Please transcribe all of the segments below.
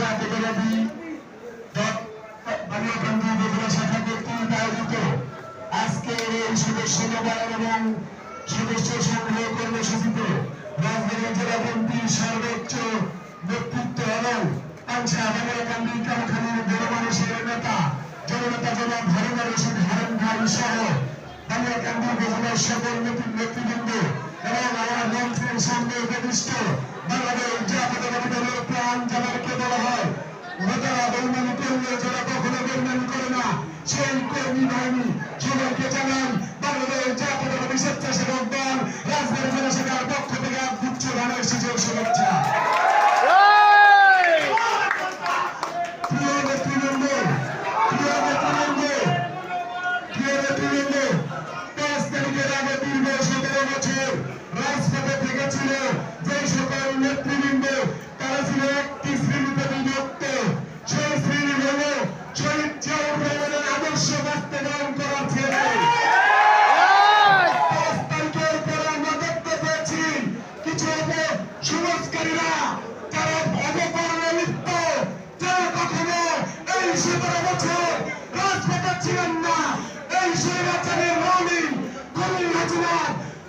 জাতীয়তাবাদী বাংলাকান্দি উপজেলা শাখা কর্তৃক আয়োজিত আজকের এই সদস্য নবায়ন এবং সদস্য সংগ্রহ কর্মসূচিতে রাজধানী জেলা বিএনপির সর্বোচ্চ নেতৃত্ব এবং পাংশা বাংলাকান্দি কারখানির বড় মানুষের নেতা জননেতা জনাব হারুনা রশিদ হারুন ভাই সহ বাংলাকান্দি উপজেলার সকল নেতৃবৃন্দ এবং আমার মন্ত্রীর দলের প্রাণ যাদেরকে বলা হয়? নেতারা বেইমানি করলে যারা কখনো বেইমানি করে না সেই কর্মী বাহিনী সবাইকে জানান বাংলাদেশ জাতীয়তাবাদী স্বেচ্ছাসেবক দল রাজধানী জেলা শাখার পক্ষ থেকে গুচ্ছ ধানের সুযোগ শুভেচ্ছা। রাজপথে থেকেছিল যে সকল নেতৃবৃন্দ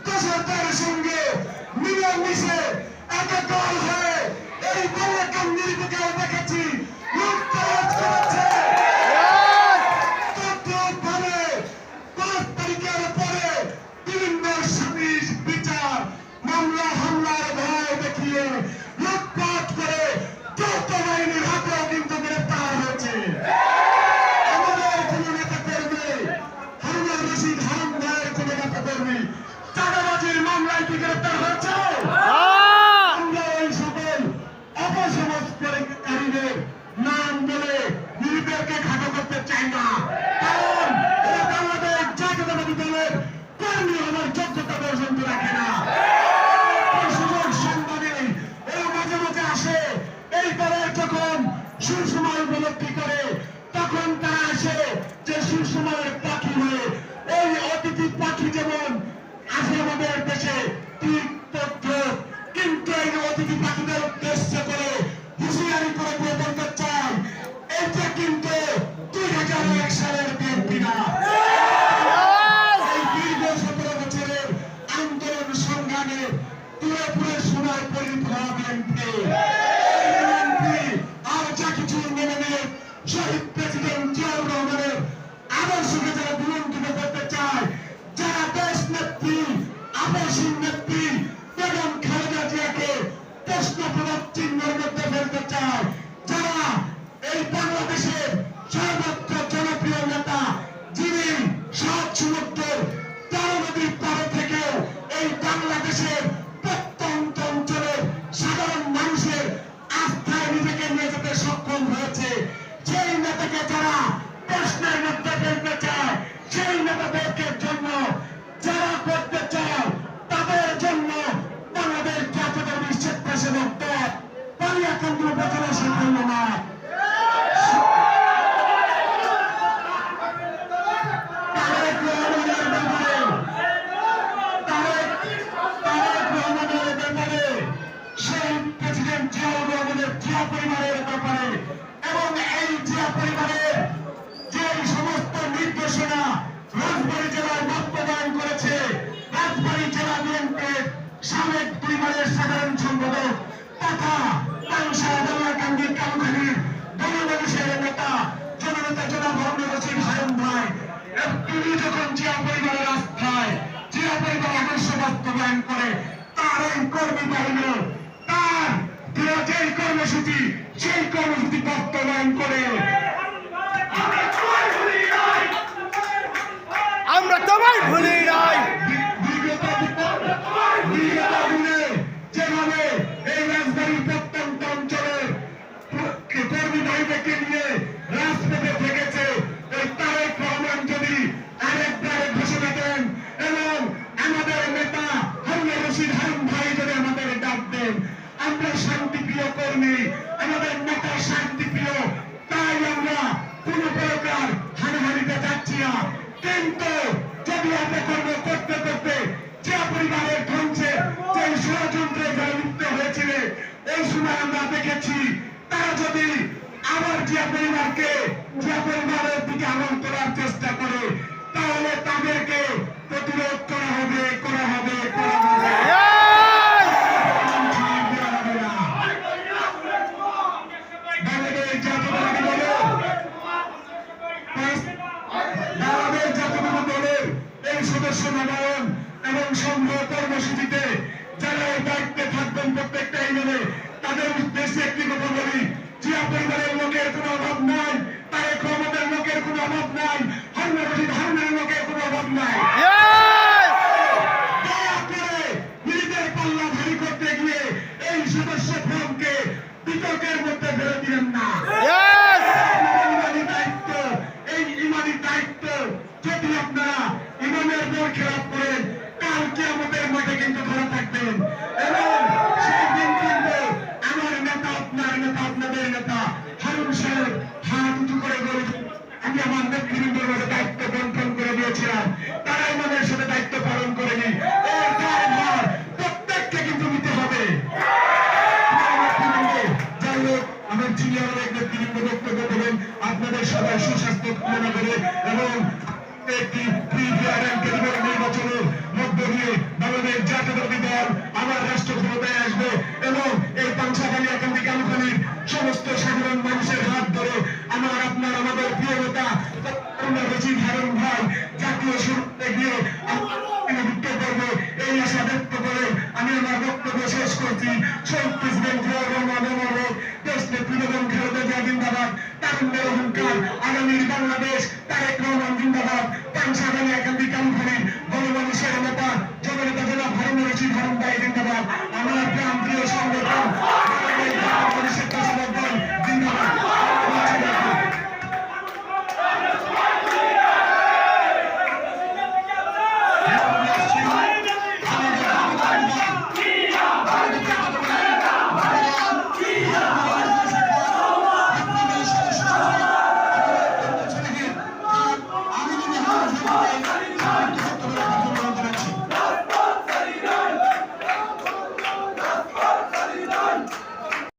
হাজিনার দোষরদের সঙ্গে মিলেমিশে একাকার হয়ে এই বাল্যকান্দির দিকেও দেখেছি লুটতরাজ করেছে তদ্রুপভাবে কি গ্রেপ্তার হয়েছে। আমরা এই সকল অপসংস্কারীদের নাম বলে নিজেদেরকে খাটো করতে চাই না। কারণ এরা বাংলাদেশ জাতীয়তাবাদী দলের কর্মী হওয়ার যোগ্যতা পর্যন্ত রাখে না। সুযোগ সংবাদে এরা মাঝে মাঝে আসে এই দলের যখন সুসময় উপলব্ধি করে তখন তারা আসে যে সুসময়ের শহীদ প্রেসিডেন্ট জিয়াউর রহমানের আদর্শকে যারা বিলম্বিত করতে চায়, যারা দেশ নেত্রী আদর্শীর নেত্রী, বেগম খালেদা জিয়াকে প্রশ্নপদক চিহ্নের মধ্যে ফেলতে চায়, যারা এই বাংলাদেশের সর্বত্র জনপ্রিয় নেতা, যিনি সাত সমুদ্রের তেরো নদীর পারে থেকেও এই বাংলাদেশের প্রত্যন্ত অঞ্চলের সাধারণ মানুষের আস্থায় নিজেকে নিয়ে যেতে সক্ষম হয়েছে। যারা প্রশ্নের মধ্যে ফেলতে চায়, সেই নেতাদেরকে জন্য যারা করতে চায়, তাদের জন্য বাংলাদেশ জাতীয়তাবাদী স্বেচ্ছাসেবক দল পানিয়াকান্দি উপজেলা সাফল্য নয় তারেক রহমানের যেই কর্মসূচি সেই কর্মসূচি বাস্তবায়ন করে। আমরা তোমায় ভুলি নাই। বিগত বিগত যেভাবে এই রাজধানীর প্রত্যন্ত অঞ্চলের কর্মী বাহিনীকে নিয়ে রাজপথে থেকেছে ওই তারেক রহমান যদি আরেকবারে ঘোষণা দেন এবং আমাদের নেতা হারুন রশিদ হারুন ভাই যদি আমাদের ডাক দেন আমরা শান্তিপ্রিয় কর্মী, আমাদের নেতা শান্তিপ্রিয় তাই আমরা কোন প্রকার হানাহানিতে যাচ্ছি না। কিন্তু যদি অপকর্ম করতে করতে যে পরিবারের ধ্বংসে যে ষড়যন্ত্রে যারা লিপ্ত হয়েছিল, এই সময় আমরা দেখেছি, তারা যদি আবার জিয়া পরিবারকে জিয়া পরিবারের দিকে আমল করার চেষ্টা করে, তাহলে তাদেরকে প্রতিরোধ করা হবে। সদস্য নবায়ন এবং সংগ্রহ কর্মসূচিতে যারা এই দায়িত্বে থাকবেন প্রত্যেকটা ইউনিয়নে তাদের উদ্দেশ্যে একটি কথা বলি জিয়া পরিবারের লোকের কোনো অভাব নাই তারেক রহমানের লোকের কোনো অভাব নাই হারুন রশিদ হারুনের লোকের কোনো অভাব নাই। দয়া করে নিজেদের পাল্লা ভারী করতে গিয়ে এই সদস্য ফর্মকে বিতর্কের মধ্যে ফেলে দিলেন না। দায়িত্ব এই ইমানি দায়িত্ব যদি আপনারা ইমানের উপর খেলাপ করেন, কালকে আমাদের মাঠে কিন্তু ধরা থাকবেন। এবং সেই দিন কিন্তু আমার নেতা, আপনার নেতা, আপনাদের নেতা, হারুন সাহেব, হাত উঁচু করে বলে, আমি আমার নেতৃবৃন্দের মাঝে দায়িত্ব বন্টন করে দিয়েছিলাম। তারা আমাদের সাথে দায়িত্ব পালন করেনি। এর দায়ভার প্রত্যেককে কিন্তু নিতে হবে। যাই হোক, আমার জিনিয়ার এক নেতৃবৃন্দ বক্তব্য দেবেন আপনাদের সবাই সুস্বাস্থ্য কামনা করে এবং এবং এই পাংশাখালী একান্তি কালুখালীর সমস্ত সাধারণ মানুষের হাত ধরে আমার আপনার আমাদের প্রিয় নেতা রচিত হারুন ভাই জাতীয় শুরুতে গিয়ে যুক্ত করব এই আশা আমি আমার বক্তব্য শেষ করছি। শহীদ প্রেসিডেন্ট জিয়াউর রহমান অমর হোক দেশ নেত্রী বেগম খালেদা জিয়া জিন্দাবাদ তারুণ্যের অহংকার, আগামীর বাংলাদেশ, তারেক রহমান জিন্দাবাদ একান্তি গণমানুষের নেতা ভাই জিন্দাবাদ। আমার প্রাণ প্রিয় সংগঠন